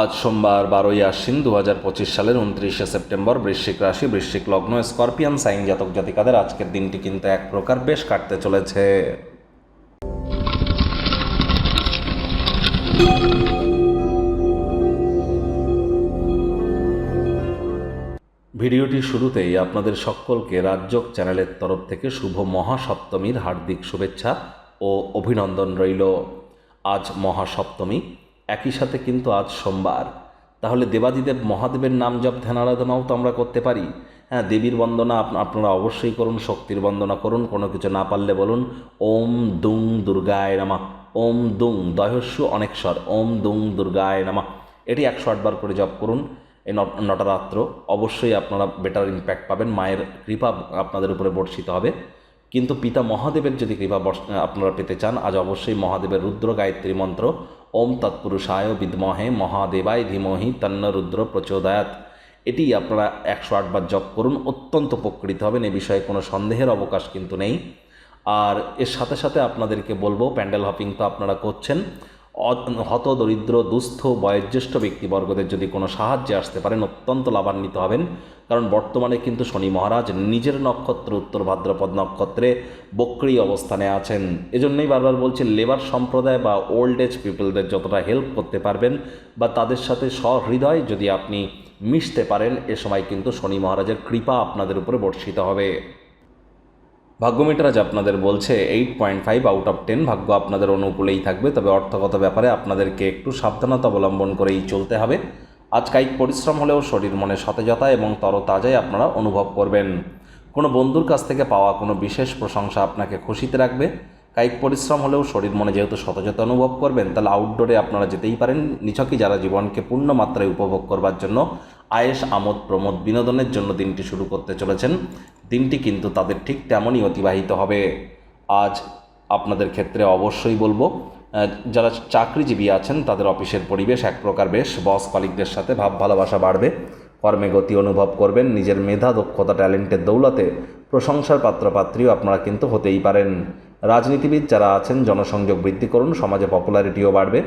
আজ সোমবার বারোই আশ্বিন দু হাজার পঁচিশ সালের উনত্রিশে সেপ্টেম্বর বৃশ্চিক রাশি, বৃশ্চিক লগ্ন, স্করপিয়ান, সাইন জাতক জাতিকাদের আজকের দিনটি কিন্তু এক প্রকার বেশ কাটতে চলেছে। ভিডিওটি শুরুতেই আপনাদের সকলকে রাজ্যক চ্যানেলের তরফ থেকে শুভ মহাসপ্তমীর হার্দিক শুভেচ্ছা ও অভিনন্দন রইল। আজ মহাসপ্তমী একই সাথে কিন্তু আজ সোমবার। তাহলে দেবাদিদেব মহাদেবের নাম জপ, ধ্যান আরাধনাও তো আমরা করতে পারি। হ্যাঁ দেবীর বন্দনা আপ- আপনারা অবশ্যই করুন, শক্তির বন্দনা করুন, কোনো কিছু না পারলে বলুন, ওম দুং দুর্গায় নামা, ওম দুং দয়স্য অনেকস্বর, ওম দুং দুর্গায় নামা। এটি একশো আটবার করে জপ করুন, এই নটারাত্র। অবশ্যই আপনারা বেটার ইম্প্যাক্ট পাবেন, মায়ের কৃপা আপনাদের উপরে বর্ষিত হবে। কিন্তু পিতা মহাদেবের যদি কৃপা আপনারা পেতে চান, আজ অবশ্যই মহাদেবের রুদ্র গায়ত্রী মন্ত্র ওম তৎপুরুষায় বিদ্মহে মহাদেবায় ধীমহি তন্নরুদ্র প্রচোদয়াত এটি আপনারা একশো আটবার জপ করুন, অত্যন্ত উপকৃত হবেন, এ বিষয়ে কোনো সন্দেহের অবকাশ কিন্তু নেই। আর এর সাথে সাথে আপনাদেরকে বলব, প্যান্ডেল হপিং তো আপনারা করছেন। হত, দরিদ্র, দুস্থ, বয়োজ্যেষ্ঠ ব্যক্তিবর্গদের যদি কোনো সাহায্যে আসতে পারেন, অত্যন্ত লাভান্বিত হবেন। কারণ বর্তমানে কিন্তু শনি মহারাজ নিজের নক্ষত্র, উত্তর ভাদ্রপদ নক্ষত্রে বক্রি অবস্থানে আছেন। এজন্যই বারবার বলছি, লেবার সম্প্রদায় বা ওল্ড এজ পিপলদের যতটা হেল্প করতে পারবেন বা তাদের সাথে সহৃদয় যদি আপনি মিশতে পারেন, এ সময় কিন্তু শনি মহারাজের কৃপা আপনাদের উপরে বর্ষিত হবে। ভাগ্যমিটার আজ আপনাদের বলছে eight point five out of ten ভাগ্য আপনাদের অনুকূলেই থাকবে, তবে অর্থগত ব্যাপারে আপনাদেরকে একটু সাবধানতা অবলম্বন করেই চলতে হবে। আজ কায়িক পরিশ্রম হলেও শরীর মনে সতেজতা এবং তরতাজাই আপনারা অনুভব করবেন। কোনো বন্ধুর কাছ থেকে পাওয়া কোনো বিশেষ প্রশংসা আপনাকে খুশিতে রাখবে। কায়িক পরিশ্রম হলেও শরীর মনে যেহেতু সতেজতা অনুভব করবেন, তাহলে আউটডোরে আপনারা যেতেই পারেন। নিছকই যারা জীবনকে পূর্ণ মাত্রায় উপভোগ করবার জন্য আয়েস আমোদ প্রমোদ বিনোদনের জন্য দিনটি শুরু করতে চলেছেন। দিনটি কিন্তু তাদের ঠিক তেমনই অতিবাহিত হবে। আজ আপনাদের ক্ষেত্রে অবশ্যই বলব যারা চাকরিজীবী আছেন, তাদের অফিসের পরিবেশ এক প্রকার বেশ। বস কলিকদের সাথে ভাব ভালোবাসা বাড়বে। কর্মে গতি অনুভব করবেন। নিজের মেধা, দক্ষতা, ট্যালেন্টের দৌলতে প্রশংসার পাত্রপাত্রীও আপনারা কিন্তু হতেই পারেন। রাজনীতিবিদ যারা আছেন, জনসংযোগ বৃদ্ধি করুন। সমাজে পপুলারিটিও বাড়বে।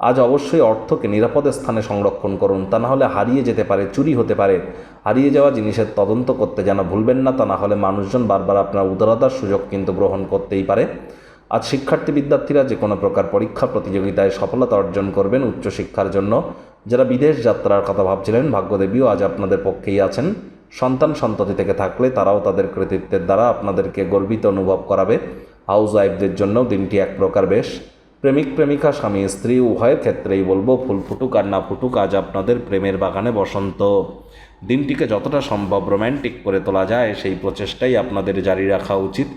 আজ অবশ্যই অর্থকে নিরাপদ স্থানে সংরক্ষণ করুন, তা না হলে হারিয়ে যেতে পারে, চুরি হতে পারে। হারিয়ে যাওয়া জিনিসের তদন্ত করতে যেন ভুলবেন না, তা না হলে মানুষজন বারবার আপনার উদারতার সুযোগ কিন্তু গ্রহণ করতেই পারে। আজ শিক্ষার্থী বিদ্যার্থীরা যে কোনো প্রকার পরীক্ষা প্রতিযোগিতায় সফলতা অর্জন করবেন উচ্চশিক্ষার জন্য। যারা বিদেশ যাত্রার কথা ভাবছিলেন, ভাগ্যদেবীও আজ আপনাদের পক্ষেই আছেন। সন্তান সন্ততি থেকে থাকলে তারাও তাদের কৃতিত্বের দ্বারা আপনাদেরকে গর্বিত অনুভব করাবে। হাউস ওয়াইফদের জন্য দিনটি এক প্রকার বেশ। প্রেমিক, প্রেমিকা, স্বামী, স্ত্রী, উভয়ের ক্ষেত্রেই বলব, ফুল ফুটুক আর না ফুটুক, আজ আপনাদের প্রেমের বাগানে বসন্ত। দিনটিকে যতটা সম্ভব রোম্যান্টিক করে তোলা যায়, সেই প্রচেষ্টাই আপনাদের জারি রাখা উচিত।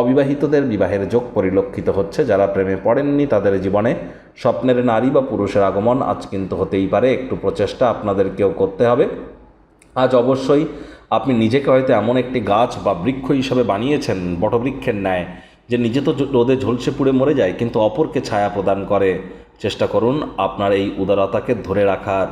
অবিবাহিতদের বিবাহের যোগ পরিলক্ষিত হচ্ছে, যারা প্রেমে পড়েননি তাদের জীবনে স্বপ্নের নারী বা পুরুষের আগমন আজ কিন্তু হতেই পারে, একটু প্রচেষ্টা আপনাদেরকেও করতে হবে। আজ অবশ্যই আপনি নিজেকে হয়তো এমন একটি গাছ বা বৃক্ষ হিসাবে বানিয়েছেন, বটবৃক্ষের ন্যায়। যে নিজে তো রোদে ঝলসে পুড়ে মরে যায়, কিন্তু অপরকে ছায়া প্রদান করে। চেষ্টা করুন আপনার এই উদারতাকে ধরে রাখার।